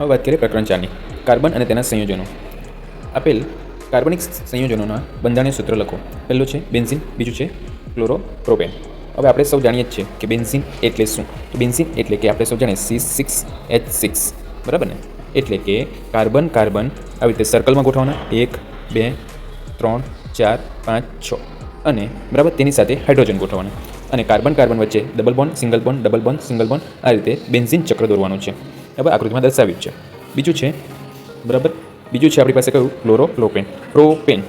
હવે વાત કરીએ પ્રકરણ ચારની, કાર્બન અને તેના સંયોજનો. આપેલ કાર્બનિક સંયોજનોના બંધારણીય સૂત્ર લખો. પહેલું છે બેન્ઝિન, બીજું છે ક્લોરો પ્રોપેન હવે આપણે સૌ જાણીએ જ છીએ કે બેન્ઝિન એટલે શું? તો બેન્ઝિન એટલે કે આપણે સૌ જાણીએ સી સિક્સ એચ સિક્સ બરાબર ને? એટલે કે કાર્બન કાર્બન આવી રીતે સર્કલમાં ગોઠવવાના. એક, બે, ત્રણ, ચાર, પાંચ, છ. અને બરાબર તેની સાથે હાઇડ્રોજન ગોઠવવાના. અને કાર્બન કાર્બન વચ્ચે double bond single bond double bond single bond આ રીતે બેન્ઝિન ચક્ર દોરવાનું છે. હવે આકૃતિમાં દર્શાવ્યું છે. બીજું છે, બરાબર? બીજું છે આપણી પાસે કયું? ક્લોરોપ્રોપેન. પ્રોપેન.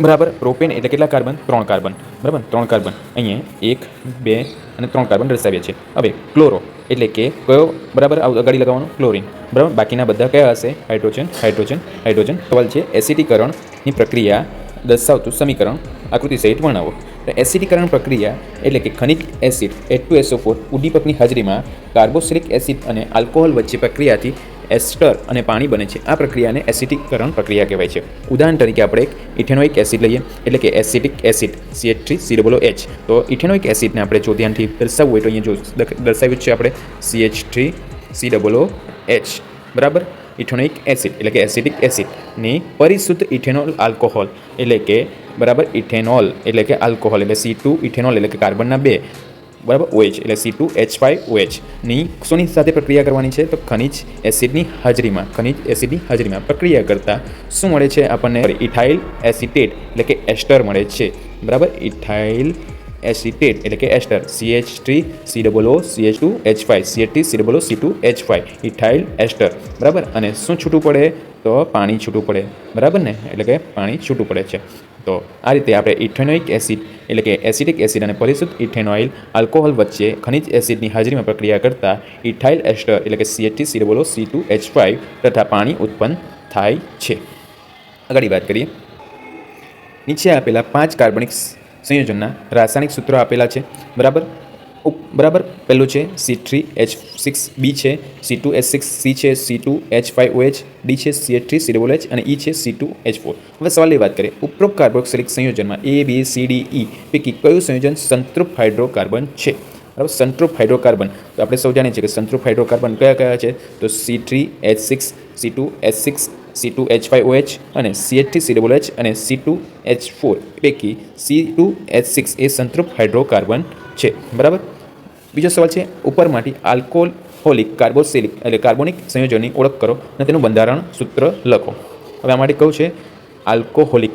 બરાબર? પ્રોપેન એટલે કેટલા કાર્બન? ત્રણ કાર્બન. બરાબર? ત્રણ કાર્બન. અહીંયા એક, બે અને ત્રણ કાર્બન દર્શાવ્યા છે. હવે ક્લોરો એટલે કે કયો? બરાબર? અગાડી લગાવવાનું. ક્લોરિન. બરાબર? બાકીના બધા કયા હશે? Hydrogen hydrogen hydrogen. સવાલ છે, એસિટીકરણની પ્રક્રિયા દર્શાવતું સમીકરણ આકૃતિ સહિત વર્ણવો. એસિડીકરણ પ્રક્રિયા એટલે કે ખનિજ acid H two SO four ઉદ્દીપકની હાજરીમાં કાર્બોક્સિલિક એસિડ અને આલ્કોહોલ વચ્ચે પ્રક્રિયાથી એસ્ટર અને પાણી બને છે. આ પ્રક્રિયાને એસિડીકરણ પ્રક્રિયા કહેવાય છે. ઉદાહરણ તરીકે આપણે એક ઇથેનોઇક એસિડ લઈએ, એટલે કે acidic acid CH three C H તો ઇથેનોઇક એસિડને આપણે જો ધ્યાનથી દર્શાવવું હોય તો અહીંયા જો દર્શાવ્યું છે આપણે CH three C double H બરાબર? ઇથેનોઇક એસિડ, એટલે કે એસિડિક એસિડની પરિશુદ્ધ ઇથેનોલ આલ્કોહોલ, એટલે કે બરાબર ઇથેનોલ, એટલે કે આલ્કોહોલ, એટલે સી ટુ ઇથેનોલ, એટલે કે કાર્બનના બે, બરાબર ઓએચ, એટલે સી ટુ એચ ફાઇવ ઓએચની શોની સાથે પ્રક્રિયા કરવાની છે. તો ખનિજ એસિડની હાજરીમાં, ખનિજ એસિડની હાજરીમાં પ્રક્રિયા કરતાં શું મળે છે? આપણને ઇથાઇલ એસિટેટ, એટલે કે એસ્ટર મળે છે. બરાબર ઇથાઇલ એસિટેટ એટલે કે ester C H three C double C H two H five C H three C double C two H five ethyl ester. બરાબર? અને શું છૂટું પડે? તો પાણી છૂટું પડે. બરાબર ને? એટલે કે પાણી છૂટું પડે છે. તો આ રીતે આપણે ઇથેનોઇક એસિડ, એટલે કે એસિડિક એસિડ અને પરિશુદ્ધ ઇથેનોઇલ, આલ્કોહોલ વચ્ચે ખનિજ એસિડની હાજરીમાં પ્રક્રિયા કરતા ઇથાઇલ એસ્ટર, એટલે કે સીએચટી સી ડબલો સી ટુ એચ ફાઇવ તથા પાણી ઉત્પન્ન થાય છે. આગળ વાત કરીએ. નીચે આપેલા પાંચ કાર્બનિક સંયોજનના રાસાયણિક સૂત્રો આપેલા છે. બરાબર? બરાબર? પહેલું છે C three H six B છે C two H six C છે C two H five O H D છે C H three C double H અને ઈ છે સી ટુ એચ ફોર હવે સવાલની વાત કરીએ. ઉપરોક્ત કાર્બોક્સિલિક સંયોજનમાં એ બી સી ડી ઈ પૈકી કયું સંયોજન સંતૃપ્ત હાઇડ્રોકાર્બન છે? બરાબર? સંતૃપ્ત હાઇડ્રોકાર્બન તો આપણે સૌ જાણીએ છીએ કે સંતૃપ્ત હાઇડ્રોકાર્બન કયા કયા છે? તો C three H six C two H six C two H five O H અને C H three C double H અને સી ટુ એચ ફોર પૈકી સી ટુ એચ સિક્સ એ સંતૃપ્ત હાઇડ્રોકાર્બન છે. બરાબર? બીજો સવાલ છે, ઉપરમાંથી આલ્કોહોલિક કાર્બોસિલિક એટલે કાર્બોનિક સંયોજનની ઓળખ કરો અને તેનું બંધારણ સૂત્ર લખો. હવે આ માટે કહું છે આલ્કોહોલિક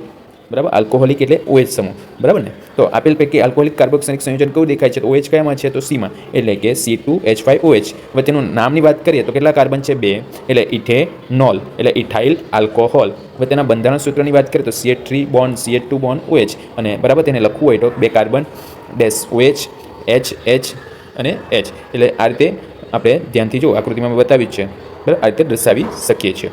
બરાબર? આલ્કોહોલિક એટલે ઓએચ સમૂહ. બરાબર ને? તો આપેલ પૈકી આલ્કોહોલિક કાર્બોક્સિલિક સંયોજન કયું દેખાય છે? તો ઓએચ કયામાં છે? તો સીમાં એટલે કે C two H five OH તેનું નામની વાત કરીએ તો કેટલા કાર્બન છે? બે. એટલે ઇથેનોલ. એટલે ઇથાઇલ આલ્કોહોલ. તેના બંધારણ સૂત્રની વાત કરીએ તો C H three bond C H two bond OH અને બરાબર તેને લખવું હોય તો બે carbon dash OH H H અને એચ એટલે આ રીતે આપણે ધ્યાનથી જો આકૃતિમાં બતાવી છે. બરાબર? આ રીતે દર્શાવી શકીએ છીએ.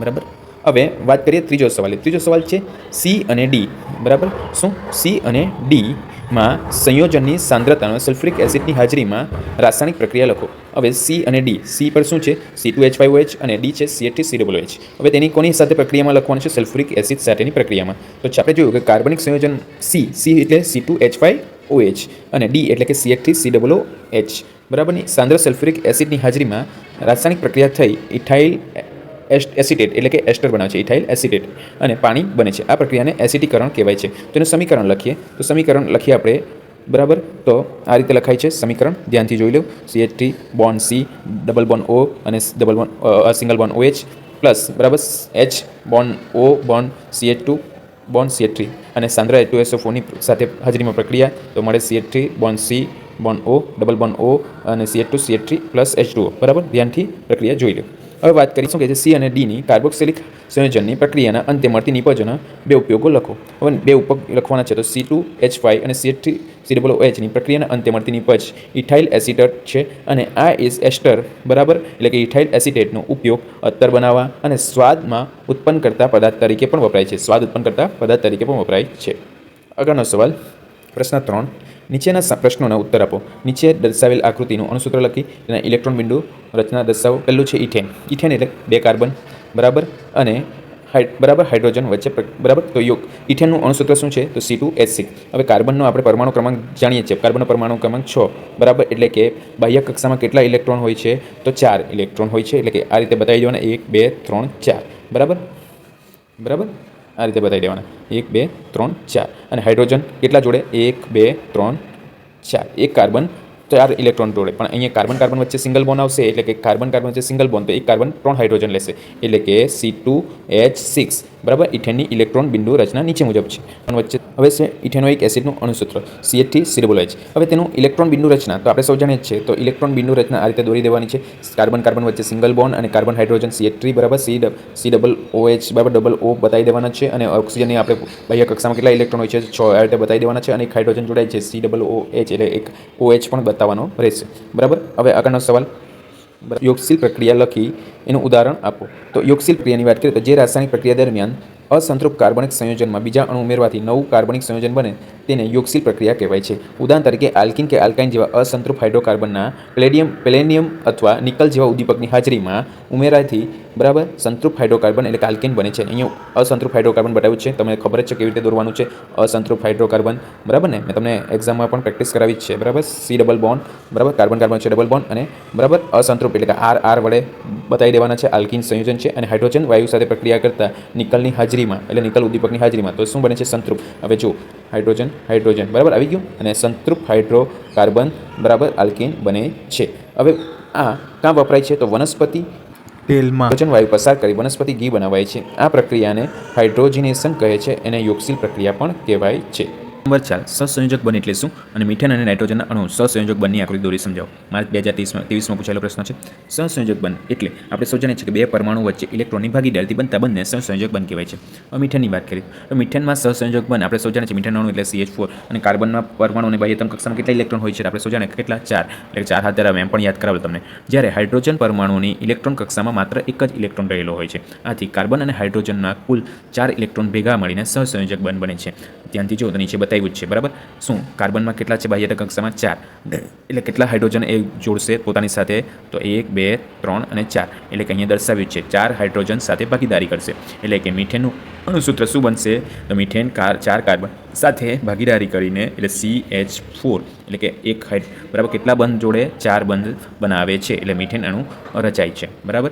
બરાબર? હવે વાત કરીએ ત્રીજો સવાલ. ત્રીજો સવાલ છે સી અને ડી બરાબર? શું સી અને ડીમાં સંયોજનની સાંદ્રતાનો સલ્ફ્યુરિક એસિડની હાજરીમાં રાસાયણિક પ્રક્રિયા લખો. હવે સી અને ડી સી પર શું છે? C two H five H અને ડી છે C H C double H હવે તેની કોની સાથે પ્રક્રિયામાં લખવાનું છે? સલ્ફ્યુરિક એસિડ સાથેની પ્રક્રિયામાં. તો આપણે જોયું કે કાર્બનિક સંયોજન સી સી એટલે C two H five OH અને ડી એટલે કે CH3 COO H. બરાબરની સાંદ્ર સલ્ફ્યુરિક એસિડની હાજરીમાં રાસાયણિક પ્રક્રિયા થઈ ઇથાઇલ એસિટેટ એટલે કે એસ્ટર બનાવે છે, ઇથાઇલ એસિટેટ અને પાણી બને છે. આ પ્રક્રિયાને એસિટીકરણ કહેવાય છે. તો એનું સમીકરણ લખીએ. તો સમીકરણ લખીએ આપણે, બરાબર? તો આ રીતે લખાય છે, સમીકરણ. ધ્યાનથી જોઈ લો. C H T bond C double bond O અને double bond single bond O H plus બરાબર? H bond O bond C H two bond C H three અને સાંદ્રા ટુ એસ ફોરની સાથે હાજરીમાં પ્રક્રિયા. તો મળે C H three bond C bond O double bond O અને C H two C H three plus H two બરાબર? ધ્યાનથી પ્રક્રિયા જોઈ લો. હવે વાત કરીશું કે જે સી અને ડીની કાર્બોક્સિલિક સંયોજનની પ્રક્રિયાના અંતે મળતી નિપજોના બે ઉપયોગો લખો. હવે બે ઉપયોગ લખવાના છે, તો સી ટુ એચ ફાઈવ અને સી થ્રી સી ડબલ એચની પ્રક્રિયાના અંતે મળતી નિપજ ઇથાઇલ એસિટેટ છે અને આ એસ એસ્ટર બરાબર? એટલે કે ઇથાઇલ એસિટેટનો ઉપયોગ અત્તર બનાવવા અને સ્વાદમાં ઉત્પન્ન કરતા પદાર્થ તરીકે પણ વપરાય છે. સ્વાદ ઉત્પન્ન કરતા પદાર્થ તરીકે પણ વપરાય છે. આગળનો સવાલ, પ્રશ્ન ત્રણ નીચેના પ્રશ્નોના ઉત્તર આપો. નીચે દર્શાવેલ આકૃતિનું અણુસૂત્ર લખી તેના ઇલેક્ટ્રોન બિંદુ રચના દર્શાવો. પહેલું છે ઇથેન ઇથેન એટલે બે કાર્બન. બરાબર? અને બરાબર હાઇડ્રોજન વચ્ચે બરાબર? તો યોગ. ઇથેનનું અણુસૂત્ર શું છે? તો સી ટુ એચ સિક્સ હવે કાર્બનનો આપણે પરમાણુ ક્રમાંક જાણીએ છીએ. કાર્બનનો પરમાણુ ક્રમાંક છ. બરાબર? એટલે કે બાહ્ય કક્ષામાં કેટલા ઇલેક્ટ્રોન હોય છે? તો ચાર ઇલેક્ટ્રોન હોય છે. એટલે કે આ રીતે બતાવી દેવાના. એક, બે, ત્રણ, ચાર. બરાબર? બરાબર? આ રીતે બતાવી દેવાના. એક, બે, ત્રણ, ચાર. અને હાઇડ્રોજન કેટલા જોડે? એક, બે, ત્રણ, ચાર. એક કાર્બન ચાર ઇલેક્ટ્રોન જોડે પણ અહીંયા કાર્બન કાર્બન વચ્ચે સિંગલ બોન આવશે, એટલે કે કાર્બન કાર્બન વચ્ચે સિંગલ બોન તો એક કાર્બન ત્રણ હાઇડ્રોજન લેશે. એટલે કે સી ટુ એચ સિક્સ બરાબર? ઇથેનની ઇલેક્ટ્રોન બિંદુ રચના નીચે મુજબ છે. પણ વચ્ચે હવે છે ઇથેનોઇક એસિડનું અણુસૂત્ર સીએચથી એચથી સી એચ હવે તેનું ઇલેક્ટ્રોન બિંદુ રચના, તો આપણે સૌ જાણીએ જ છે તો ઇલેક્ટ્રોન બિંદુ રચના આ રીતે દોરી દેવાની છે. કાર્બન કાર્બન વચ્ચે સિંગલ બોન અને carbon hydrogen C H three બરાબર? C C double O H બરાબર? ડબલ ઓ બતાવી દેવાના છે. અને ઓક્સિજનની આપણે બાહ્ય કક્ષામાં કેટલા ઇલેક્ટ્રોન હોય છે? છ આ રીતે બતાવી દેવાના છે. અને એક હાઇડ્રોજન જોડાય છે સી ડબલ ઓ એચ એટલે એક ઓ એચ પણ બતાવવાનો રહેશે. બરાબર? હવે આગળનો સવાલ. યોગશીલ પ્રક્રિયા લખી એનું ઉદાહરણ આપો. તો યોગશીલ પ્રક્રિયાની વાત કરીએ તો જે રાસાયણિક પ્રક્રિયા દરમિયાન અસંતૃપ્ત કાર્બનિક સંયોજનમાં બીજા અણુ ઉમેરવાથી નવું કાર્બનિક સંયોજન બને તેને યોગશીલ પ્રક્રિયા કહેવાય છે. ઉદાહરણ તરીકે આલ્કિન કે આલ્કાઇન જેવા અસંતૃપ્ત હાઇડ્રોકાર્બનના પ્લેડિયમ, પ્લેનિયમ અથવા નિકલ જેવા ઉદ્દીપકની હાજરીમાં ઉમેરાથી બરાબર? સંતૃપ્ત હાઇડ્રોકાર્બન એટલે કે બને છે. અહીંયા અસંતૃપ્ત હાઇડ્રોકાર્બન બતાવ્યું છે. તમને ખબર જ છે કેવી રીતે દોરવાનું છે? અસંતૃપ્ત હાઇડ્રોકાર્બન બરાબર ને? મેં તમને એક્ઝામમાં પણ પ્રેક્ટિસ કરાવી છે. બરાબર? સી ડબલ બોન્ડ બરાબર? કાર્બન કાર્બન છે ડબલ બોન્ડ અને બરાબર અસંતૃપ્ત એટલે કે આર આર વડે બતાવી દેવાના છે. આલ્કિન સંયોજન છે અને હાઇડ્રોજન વાયુ સાથે પ્રક્રિયા કરતા નિકલની હાજરીમાં, એટલે નિકલ ઉદ્દીપકની હાજરીમાં. તો શું બને છે? સંતૃપ્ત. હવે જો હાઇડ્રોજન હાઇડ્રોજન બરાબર? આવી ગયું? અને સંતૃપ્ત હાઇડ્રોકાર્બન બરાબર? આલ્કિન બને છે. હવે આ કાં વપરાય છે? તો વનસ્પતિ તેલમાં. વચન વાયુ પસાર કરી વનસ્પતિ ઘી બનાવાય છે. આ પ્રક્રિયાને હાઇડ્રોજિનેશન કહે છે. એને યોગશીલ પ્રક્રિયા પણ કહેવાય છે. નંબર ચાર, સહસંયોજક બન એટલે શું? અને મીથેન અને નાઇટ્રોજનના અણુ સહસંયોજક બની આકૃતિ દોરી સમજાવો. માર્ચ બે હજાર ત્રીસમાં ત્રેવીસમાં પૂછાયેલો પ્રશ્ન છે. સહસંયોજક બન એટલે આપણે સૌ જાણીએ છીએ કે બે પરમાણુ વચ્ચે ઇલેક્ટ્રોનની ભાગીદારીથી બનતા બંને સહસંયોજક બન કહેવાય છે. હવે મીથેનની વાત કરીએ તો મીથેનમાં સહસંયોજક બન આપણે સૌ જાણીએ છીએ મીથેન અણુ એટલે CH4 ફોર અને કાર્બનમાં પરમાણુ અને બાહ્યતમ કક્ષામાં કેટલા ઇલેક્ટ્રોન હોય છે આપણે સૌ જાણીએ કેટલા? ચાર. એટલે ચાર હાથ ધરાવે એમ પણ યાદ કરાવે તમને. જ્યારે હાઇડ્રોજન પરમાણુની ઇલેક્ટ્રોન કક્ષામાં માત્ર એક જ ઇલેક્ટ્રોન રહેલો હોય છે. આથી કાર્બન અને હાઇડ્રોજનના કુલ ચાર ઇલેક્ટ્રોન ભેગા મળીને સહસંયોજક બન બને છે. ત્યાંથી જો નીચે નીચે બતાવ્યું જ છે, બરાબર? શું, કાર્બનમાં કેટલા છે, બાહ્ય કક્ષામાં ચાર. એટલે કેટલા હાઇડ્રોજન એ જોડશે પોતાની સાથે? તો એક, બે, ત્રણ અને ચાર. એટલે કે અહીંયા દર્શાવ્યું છે, ચાર હાઇડ્રોજન સાથે ભાગીદારી કરશે. એટલે કે મીથેનનું અણુસૂત્ર શું બનશે? તો મીથેન કાર, ચાર કાર્બન સાથે ભાગીદારી કરીને, એટલે સી એચ ફોર એટલે કે એક હાઇડ બરાબર, કેટલા બંધ જોડે? ચાર બંધ બનાવે છે, એટલે મીથેન અણુ રચાય છે, બરાબર?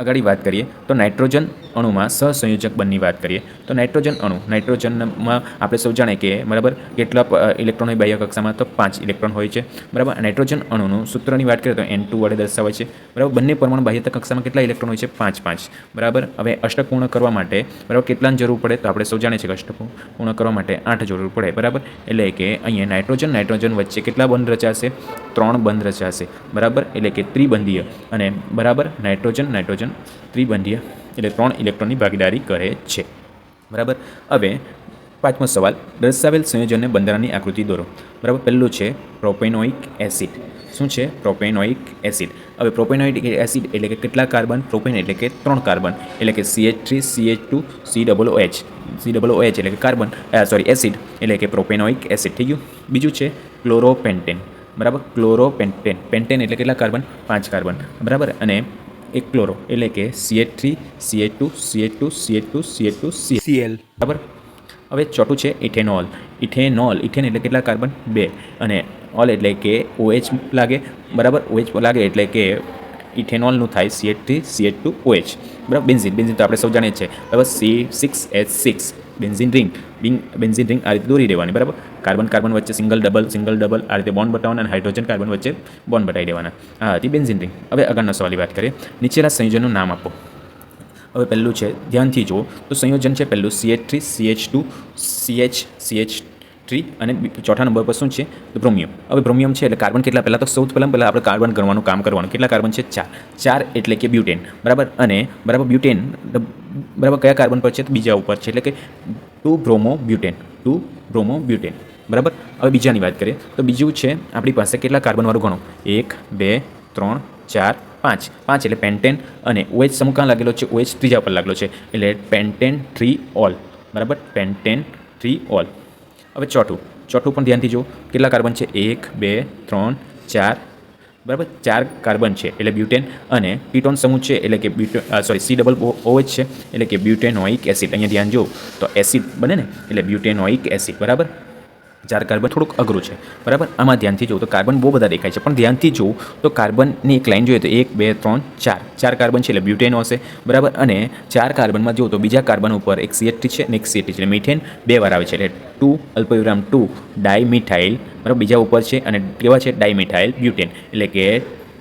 આગળ વાત કરીએ, તો નાઇટ્રોજન અણુમાં સહસંયોજક બંધની વાત કરીએ, તો નાઇટ્રોજન અણુ, નાઇટ્રોજનમાં આપણે સૌ જાણીએ કે બરાબર કેટલા ઇલેક્ટ્રોન હોય બાહ્ય કક્ષામાં, તો પાંચ ઇલેક્ટ્રોન હોય છે, બરાબર? નાઇટ્રોજન અણુનું સૂત્રની વાત કરીએ તો એન ટુ વડે દર્શાવાય છે, બરાબર? બંને પરમાણુ બાહ્ય કક્ષામાં કેટલા ઇલેક્ટ્રોન હોય છે? પાંચ પાંચ, બરાબર? હવે અષ્ટક પૂર્ણ કરવા માટે, બરાબર, કેટલાની જરૂર પડે? તો આપણે સૌ જાણીએ છીએ કે અષ્ટક કરવા માટે આઠ જરૂર પડે, બરાબર? એટલે કે અહીંયા નાઇટ્રોજન નાઇટ્રોજન વચ્ચે કેટલા બંધ રચાશે? ત્રણ બંધ રચાશે, બરાબર? એટલે કે ત્રિબંધીય, અને બરાબર? નાઇટ્રોજન નાઇટ્રોજન ત્રિબંધીય એટલે ત્રણ ઇલેક્ટ્રોનની ભાગીદારી કરે છે. બરાબર? હવે પાંચમો સવાલ. દર્શાવેલ સંયોજનને બંધારણની આકૃતિ દોરો. બરાબર? પહેલું છે પ્રોપેનોઇક એસિડ. શું છે? Propanoic acid. હવે પ્રોપેનોઇક એસિડ એટલે કે કેટલા કાર્બન? પ્રોપેન એટલે કે ત્રણ કાર્બન. એટલે કે CH three CH two C double H C double H એટલે કે કાર્બન સોરી એસિડ એટલે કે પ્રોપેનોઇક એસિડ. થઈ ગયું? બીજું છે ક્લોરોપેન્ટેન. બરાબર? ક્લોરોપેન્ટેન. પેન્ટેન એટલે કેટલા કાર્બન? પાંચ કાર્બન. બરાબર? અને એક ક્લોરો એટલે કે C three CH two CH two CH two C two C CL બરાબર? હવે ચોથું છે ઇથેનોલ. ઇથેનોલ ઇથેન એટલે કેટલા કાર્બન? બે. અને ઓલ એટલે કે ઓએચ લાગે. બરાબર? ઓએચ લાગે એટલે કે ઇથેનોલનું થાય C three CH two OH બરાબર? બેન્ઝિન. બેન્ઝિન તો આપણે સૌ જાણીએ છીએ બરાબર? C six H six benzene ring. Bing benzene ring આ રીતે દોરી દેવાની, બરાબર? કાર્બન કાર્બન વચ્ચે સિંગલ ડબલ સિંગલ ડબલ આ રીતે બોન્ડ બતાવવાના અને હાઇડ્રોજન કાર્બન વચ્ચે બોન્ડ બતાવી દેવાના. આ હતી બેન્ઝિન રિંગ. હવે આગળના સવાલની વાત કરીએ. નીચેના સંયોજનનું નામ આપો. હવે પહેલું છે, ધ્યાનથી જુઓ. તો સંયોજન છે પહેલું C H three C H two C H C H three અને ચોથા નંબર પર શું છે? બ્રોમિયમ. હવે બ્રોમિયમ છે એટલે કાર્બન કેટલા? પહેલાં તો સૌથી પહેલાં પહેલાં આપણે કાર્બન ગણવાનું કામ કરવાનું. કેટલા કાર્બન છે? ચાર. ચાર એટલે કે બ્યુટેન. બરાબર? અને બરાબર બ્યુટેન, બરાબર? કયા કાર્બન પર છે? બીજા ઉપર છે. એટલે કે two bromo butane two bromo butane બરાબર? હવે બીજાની વાત કરીએ. તો બીજું છે, આપણી પાસે કેટલા કાર્બનવાળું ગણો? એક, બે, ત્રણ, ચાર, પાંચ. પાંચ એટલે પેન્ટેન અને ઓએચ સમૂહ ક્યાં લાગેલો છે? ઓએચ ત્રીજા પર લાગેલો છે. એટલે પેન્ટેન થ્રી ઓલ. બરાબર? Pentane three ol. હવે ચોથું. ચોથું પણ ધ્યાનથી જુઓ. કેટલા કાર્બન છે? એક, બે, ત્રણ, ચાર બરાબર? ચાર કાર્બન છે, એટલે બ્યુટેન અને કીટોન સમૂહ છે, એટલે કે બ્યુટે સોરી સી ડબલ ઓએચ છે, એટલે કે બ્યુટેનોઇક એસિડ. અહીંયા ધ્યાન જો તો એસિડ બને ને? એટલે બ્યુટેનોઇક એસિડ, બરાબર? ચાર કાર્બન થોડુંક અઘરું છે, બરાબર? આમાં ધ્યાનથી જોઉં તો કાર્બન બહુ બધા દેખાય છે. પણ ધ્યાનથી જોઉં તો કાર્બનની એક લાઈન જોઈએ તો એક, બે, ત્રણ, ચાર. ચાર કાર્બન છે એટલે બ્યુટેન હશે, બરાબર? અને ચાર કાર્બનમાં જોઉં તો બીજા કાર્બન ઉપર એક સીએટી છે અને એક સીએટી છે એટલે મિથેન બે વાર આવે છે. એટલે ટુ અલ્પવિરામ ટુ ડાયમિથાઇલ, બરાબર? બીજા ઉપર છે અને કેવા છે? Dimethyl butane. એટલે કે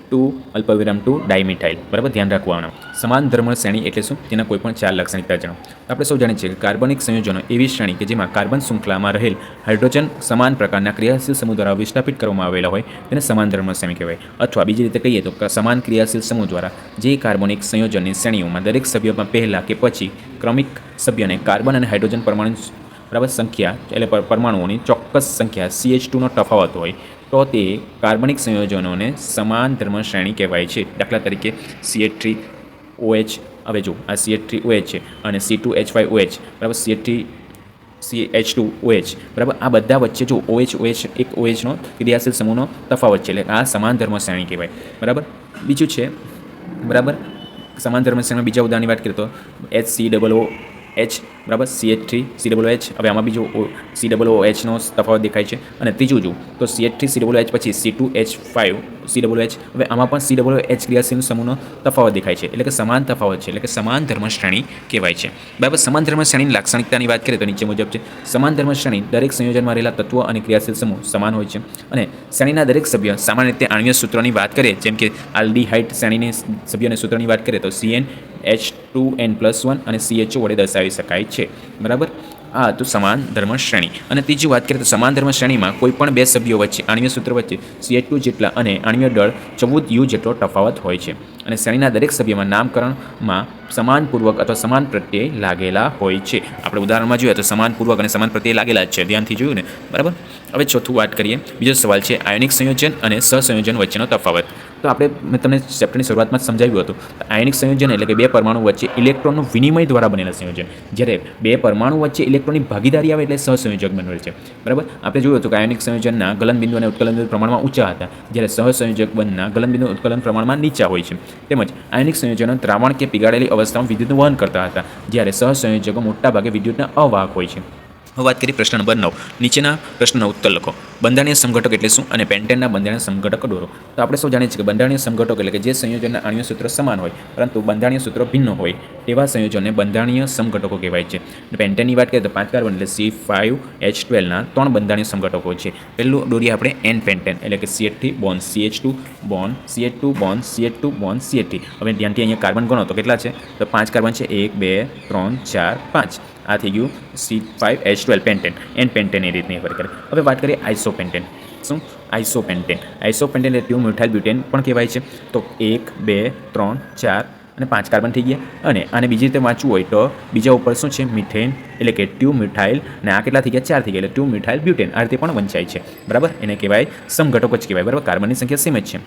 ટુ અલ્પવિરામ ટુ ડાયમિથાઇલ. બરાબર? ધ્યાન રાખવાનું સમાન ધર્મ શ્રેણી એટલે શું? તેના કોઈ પણ ચાર લાક્ષણિકતા જણાવો. આપણે સૌ જાણીએ છીએ કે કાર્બનિક સંયોજનો એવી શ્રેણી કે જેમાં કાર્બન શૃંખલામાં રહેલ હાઇડ્રોજન સમાન પ્રકારના ક્રિયાશીલ સમૂહ દ્વારા વિસ્થાપિત કરવામાં આવેલા હોય તેને સમાન ધર્મ શ્રેણી કહેવાય. અથવા બીજી રીતે કહીએ તો સમાન ક્રિયાશીલ સમૂહ દ્વારા જે કાર્બનિક સંયોજનની શ્રેણીઓમાં દરેક સભ્યમાં પહેલાં કે પછી ક્રમિક સભ્યને કાર્બન અને હાઇડ્રોજન પરમાણુ બરાબર, સંખ્યા એટલે પરમાણુઓની ચોક્કસ સંખ્યા સીએચ ટુનો તફાવત હોય તો તે કાર્બનિક સંયોજનોને સમાન ધર્મ શ્રેણી કહેવાય છે. દાખલા તરીકે સીએચ થ્રી ઓએચ હવે જો આ સીએચ થ્રી ઓએચ છે અને C two H Y OH બરાબર? CH three C H two OH બરાબર? આ બધા વચ્ચે જો ઓએચ ઓએચ એક ઓએચનો ક્રિયાશીલ સમૂહનો તફાવત છે, એટલે આ સમાન ધર્મ શ્રેણી કહેવાય. બરાબર? બીજું છે, બરાબર? સમાન ધર્મ શ્રેણીમાં બીજા ઉદાહરણની વાત કરીએ તો H C double O H બરાબર? C H three C double H હવે આમાં બીજું સી ડબલ ઓ એચનો તફાવત દેખાય છે. અને ત્રીજું જુઓ તો C H three C double H પછી C two H five C double H હવે આમાં પણ સી ડબલ એચ ક્રિયાશીલ સમૂહનો તફાવત દેખાય છે. એટલે કે સમાન તફાવત છે. એટલે કે સમાન ધર્મ શ્રેણી કહેવાય છે. બરાબર? સમાન ધર્મ શ્રેણીની લાક્ષણિકતાની વાત કરીએ તો નીચે મુજબ છે. સમાન ધર્મ શ્રેણી દરેક સંયોજનમાં રહેલા તત્વો અને ક્રિયાશીલ સમૂહ સમાન હોય છે. અને શ્રેણીના દરેક સભ્ય સામાન્ય રીતે આણ્વીય સૂત્રોની વાત કરીએ, જેમ કે આલ્ડીહાઇડ શ્રેણીની સભ્યોને સૂત્રની વાત કરીએ તો CN H two N plus one અને સીએચઓ વડે દર્શાવી શકાય છે. બરાબર? આ હતું સમાન ધર્મ શ્રેણી અને ત્રીજી વાત કરીએ તો સમાન ધર્મ શ્રેણીમાં કોઈ પણ બે સભ્યો વચ્ચે, આણ્વીય સૂત્ર વચ્ચે સીએચ ટુ જેટલા અને આણ્વીય દળ ચૌદ યુ જેટલો તફાવત હોય છે. અને શ્રેણીના દરેક સભ્યમાં નામકરણમાં સમાનપૂર્વક અથવા સમાન પ્રત્યે લાગેલા હોય છે. આપણે ઉદાહરણમાં જોઈએ તો સમાનપૂર્વક અને સમાન પ્રત્યે લાગેલા જ છે. ધ્યાનથી જોયું ને? બરાબર? હવે ચોથું વાત કરીએ. બીજો સવાલ છે, આયોનિક સંયોજન અને સહસંયોજન વચ્ચેનો તફાવત. તો આપણે મેં તમને ચેપ્ટરની શરૂઆતમાં સમજાવ્યું હતું. આયનિક સંયોજન એટલે કે બે પરમાણુ વચ્ચે ઇલેક્ટ્રોનનું વિનિમય દ્વારા બનેલા સંયોજન. જ્યારે બે પરમાણુ વચ્ચે ઇલેક્ટ્રોનની ભાગીદારી આવે એટલે સહસંયોજક બને છે. બરાબર? આપણે જોયું હતું કે આયનિક સંયોજનના ગલનબિંદુ અને ઉત્કલન પ્રમાણમાં ઊંચા હતા. જ્યારે સહસંયોજક બંધના ગલનબિંદુ ઉત્કલન પ્રમાણમાં નીચા હોય છે. તેમજ આયનિક સંયોજનો દ્રાવણ કે પીગાળેલી અવસ્થામાં વિદ્યુતનું વહન કરતા હતા. જ્યારે સહસંયોજકો મોટાભાગે વિદ્યુતના અવાહક હોય છે. વાત કરી પ્રશ્ન નંબર નવ. નીચેના પ્રશ્નનો ઉત્તર લખો. બંધારણીય સંગઠક એટલે શું? અને પેન્ટેનના બંધારણીય સંગઠક દોરો. તો આપણે સૌ જાણીએ છીએ કે બંધારણીય સંગઠક એટલે કે જે સંયોજનના આણ્વીય સૂત્ર સમાન હોય, પરંતુ બંધારણીય સૂત્રો ભિન્ન હોય, તેવા સંયોજનને બંધારણીય સમઘટકો કહેવાય છે. પેન્ટેનની વાત કરીએ તો પાંચ કાર્બન એટલે સી ફાઇવ એચ ટ્વેલ્વના ત્રણ બંધારણીય સમઘટકો છે. પહેલું દોરીએ આપણે એન પેન્ટેન એટલે કે CH three bond CH two bond CH two bond CH two bond CH three હવે ધ્યાનથી અહીંયા કાર્બન ગણો તો કેટલા છે? તો પાંચ કાર્બન છે એક, બે, ત્રણ, ચાર, પાંચ. આ થઈ ગયું C five H twelve pentane and pentane એ રીતની ખબર કરે. હવે વાત કરીએ આઈસો પેન્ટેન શું? આઈસો પેન્ટેન આઈસો પેન્ટેન એટલે ટ્યુ મીઠાઈ બ્યુટેન પણ કહેવાય છે. તો એક, બે, ત્રણ, ચાર અને પાંચ કાર્બન થઈ ગયા. અને આને બીજી રીતે વાંચવું હોય તો બીજા ઉપર શું છે? મિથેન એટલે કે ટ્યુ મ્યુથાઇલ અને આ કેટલા થઈ ગયા? ચાર થઈ ગયા. એટલે ટ્યુ મ્યુથાઇલ બ્યુટેન આ રીતે પણ વંચાય છે. બરાબર? એને કહેવાય સમઘટકો જ કહેવાય. બરાબર? કાર્બનની સંખ્યા સેમ જ છે.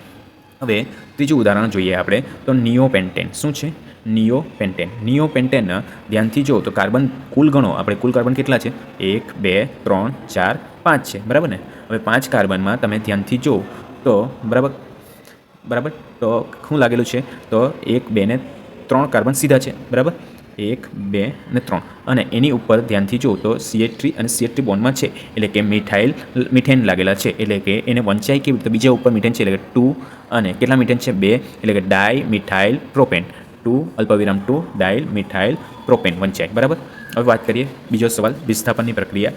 હવે ત્રીજું ઉદાહરણ જોઈએ આપણે. તો નિયોપેન્ટેન શું છે? નિયોપેન્ટેન. નિયોપેન્ટેન ધ્યાનથી જો તો કાર્બન કુલ ગણો. આપણે કુલ કાર્બન કેટલા છે? એક, બે, ત્રણ, ચાર, પાંચ છે. બરાબર ને? હવે પાંચ કાર્બનમાં તમે ધ્યાનથી જો તો બરાબર બરાબર? તો શું લાગેલું છે? તો એક, બે ને ત્રણ કાર્બન સીધા છે. બરાબર? એક, બે અને ત્રણ. અને એની ઉપર ધ્યાનથી જો તો સીએચ થ્રી અને સીએચ થ્રી બોન્ડમાં છે. એટલે કે મિથાઇલ, મિથેન લાગેલા છે. એટલે કે એને વંચાય કેવી રીતે? બીજા ઉપર મિથેન છે. એટલે કે ટુ અને કેટલા મિથેન છે? બે. એટલે કે ડાય મિથાઇલ પ્રોપેન. ટુ, અલ્પવિરામ ટુ ડાયલ મિથાઇલ, પ્રોપેન વંચાય બરાબર? હવે વાત કરીએ બીજો સવાલ, વિસ્થાપનની પ્રક્રિયા.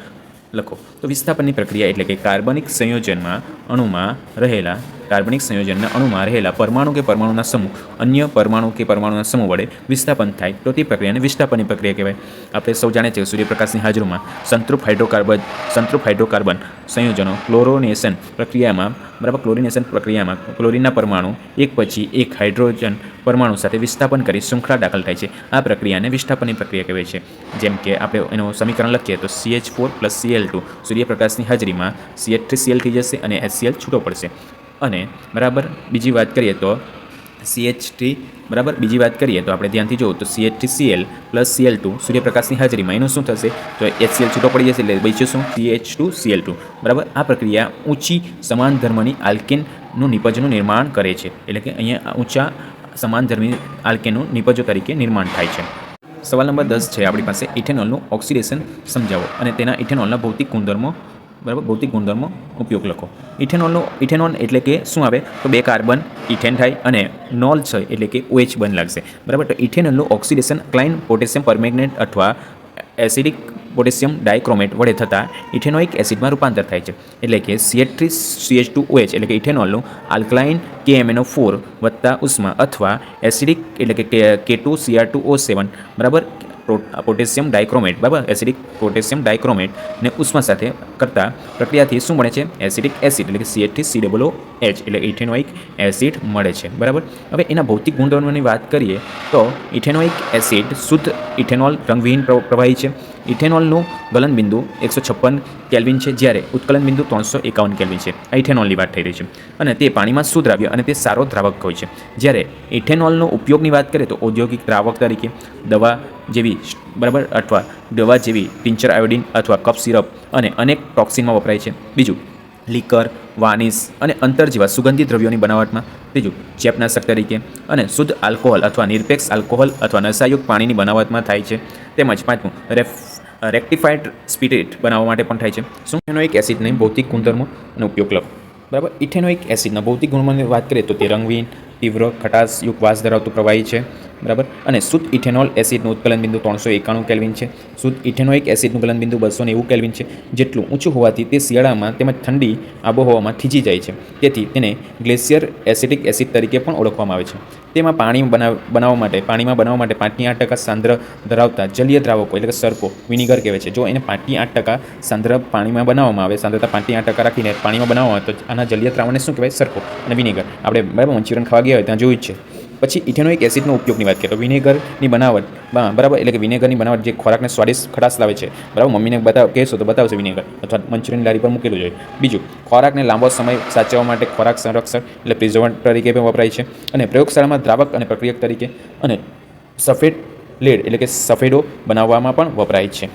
લખો. તો વિસ્થાપનની પ્રક્રિયા એટલે કે કાર્બનિક સંયોજનમાં અણુમાં રહેલા કાર્બનિક સંયોજનના અણુમાં રહેલા પરમાણુ કે પરમાણુના સમૂહ, અન્ય પરમાણુ કે પરમાણુના સમૂહ વડે વિસ્થાપન થાય. તો તે પ્રક્રિયાને વિસ્થાપનની પ્રક્રિયા કહેવાય. આપણે સૌ જાણીએ છીએ સૂર્યપ્રકાશની હાજરીમાં સંતૃપ હાઇડ્રોકાર્બન સંતૃપ હાઇડ્રોકાર્બન સંયોજનો ક્લોરોનેશન પ્રક્રિયામાં, બરાબર ક્લોરિનેશન પ્રક્રિયામાં ક્લોરિનના પરમાણુ એક પછી એક હાઇડ્રોજન પરમાણુ સાથે વિસ્થાપન કરી શૃંખલા દાખલ થાય છે. આ પ્રક્રિયાને વિસ્થાપનની પ્રક્રિયા કહેવાય છે. જેમ કે આપણે એનું સમીકરણ લખીએ તો CH four plus Cl two સૂર્યપ્રકાશની હાજરીમાં સીએચ થ્રી સીએલ થઈ જશે અને એચસીએલ છૂટો પડશે. અને, બરાબર? બીજી વાત કરીએ તો સીએચટી બરાબર? બીજી વાત કરીએ તો આપણે ધ્યાનથી જોવું તો CHT Cl plus Cl two સૂર્યપ્રકાશની હાજરીમાં એનું શું થશે? તો એચસીએલ છૂટો પડી જશે એટલે બચ્યું શું? સીએચ ટુ સીએલ ટુ બરાબર? આ પ્રક્રિયા ઊંચી સમાન ધર્મની આલ્કેનનું નિપજનું નિર્માણ કરે છે. એટલે કે અહીંયા ઊંચા સમાન ધર્મી આલ્કેનનું નિપજો તરીકે નિર્માણ થાય છે. સવાલ નંબર દસ છે આપણી પાસે ઇથેનોલનું ઓક્સિડેશન સમજાવો. અને તેના ઇથેનોલના ભૌતિક ગુણધર્મો બરાબર? ભૌતિક ગુણધર્મો ઉપયોગ લખો. ઇથેનોલનો ઇથેનોલ એટલે કે શું આવે? તો બે કાર્બન, ઇથેન થાય અને નોલ છે એટલે કે ઓએચ બન લાગશે. બરાબર? તો ઇથેનોલનું ઓક્સિડેશન ક્લાઇન પોટેશિયમ પરમેગ્નેટ અથવા એસિડિક પોટેશિયમ ડાયક્રોમેટ વડે થતાં ઇથેનોઇક એસિડમાં રૂપાંતર થાય છે. એટલે કે સીએચ સીએચ ટુ ઓએચ એટલે કે ઇથેનોલનું આલ્કલાઇન કે એમએનઓ ફોર વત્તા ઉષ્મા અથવા એસિડિક એટલે કે K two Cr two O seven બરાબર? પોટેશિયમ ડાયક્રોમેટ, બરાબર? એસિડિક પોટેશિયમ ડાયક્રોમેટ ને ઉષ્મા સાથે કરતા પ્રક્રિયાથી શું મળે છે? એસિડિક એસિડ, એટલે કે સીએચથી સી ડબલ એચ એટલે ઇથેનોઇક એસિડ મળે છે, બરાબર? હવે એના ભૌતિક ગુણધર્મોની વાત કરીએ તો ઇથેનોઇક એસિડ શુદ્ધ ઇથેનોલ રંગવિહીન પ્ર- પ્રવાહી છે. ઇથેનોલનું ગલન બિંદુ એકસો છપ્પન કેલ્વિન છે, જ્યારે ઉત્કલન બિંદુ ત્રણસો એકાવન કેલ્વિન છે. આ ઇથેનોલની વાત થઈ રહી છે. અને તે પાણીમાં સુદ્રાવ્ય અને તે સારો દ્રાવક હોય છે. જ્યારે ઇથેનોલનો ઉપયોગની વાત કરીએ તો ઔદ્યોગિક દ્રાવક તરીકે દવા જેવી બરાબર? અથવા દવા જેવી ટિંચર આયોડિન અથવા કફ સિરપ અને અનેક ટોક્સિનમાં વપરાય છે. બીજું, લીકર, વાનિસ અને અંતર જેવા સુગંધિત દ્રવ્યોની બનાવટમાં. ત્રીજું ચેપનાશક તરીકે અને શુદ્ધ આલ્કોહોલ અથવા નિરપેક્ષ આલ્કોહોલ અથવા નશાયુક્ત પાણીની બનાવટમાં થાય છે. તેમજ પાંચમું, રેફ રેક્ટિફાઈડ સ્પિરિટ બનાવવા માટે પણ થાય છે. શું ઇથેનોઇક એસિડની ભૌતિક ગુણધર્મો અને ઉપયોગ લખો બરાબર? ઇથેનોઇક એસિડના ભૌતિક ગુણધર્મોની વાત કરીએ તો તે રંગવીન તીવ્ર, ખટાશયુક્ત વાસ ધરાવતું પ્રવાહી છે. બરાબર? અને શુદ્ધ ઇથેનોલ એસિડનું ઉત્કલન બિંદુ ત્રણસો એકાણું કેલ્વિન છે. શુદ્ધ ઇથેનોઇક એસિડનું ગલન બિંદુ બસો નેવું કેલ્વિન છે. જેટલું ઊંચું હોવાથી તે શિયાળામાં તેમજ ઠંડી આબોહવામાં થીજી જાય છે. તેથી તેને ગ્લેશિયર એસિડિક એસિડ તરીકે પણ ઓળખવામાં આવે છે. તેમાં પાણી બનાવ, બનાવવા માટે, પાણીમાં બનાવવા માટે પાંચની આઠ ટકા સાંદ્ર ધરાવતા જલીય દ્રાવકો એટલે કે સરકો વિનેગર કહેવાય છે. જો એને પાંચની આઠ ટકા સાંદ્ર પાણીમાં બનાવવામાં આવે, સાંદ્રતા પાંચની આઠ ટકા રાખીને પાણીમાં બનાવવામાં આવે તો આના જલીય દ્રાવણને શું કહેવાય? સરકો અને વિનેગર. આપણે બરાબર મંચુરિયન ખાવા ગયા હોય ત્યાં જોયું જ છે. પછી ઇથેનોઇક એસિડનો ઉપયોગની વાત કરીએ તો વિનેગરની બનાવટ બરાબર? એટલે કે વિનેગરની બનાવટ જે ખોરાકને સ્વાદિષ્ટ ખટાશ લાવે છે. બરાબર? મમ્મીને બતાવ, કહેશો તો બતાવશે વિનેગર, અથવા મંચુરિયન લારી પર મૂકેલું જોઈએ બીજું, ખોરાકને લાંબો સમય સાચવવા માટે ખોરાક સંરક્ષણ એટલે પ્રિઝર્વન્ટ તરીકે પણ વપરાય છે અને પ્રયોગશાળામાં દ્રાવક અને પ્રક્રિયક તરીકે અને સફેદ લેડ એટલે કે સફેદો બનાવવામાં પણ વપરાય છે.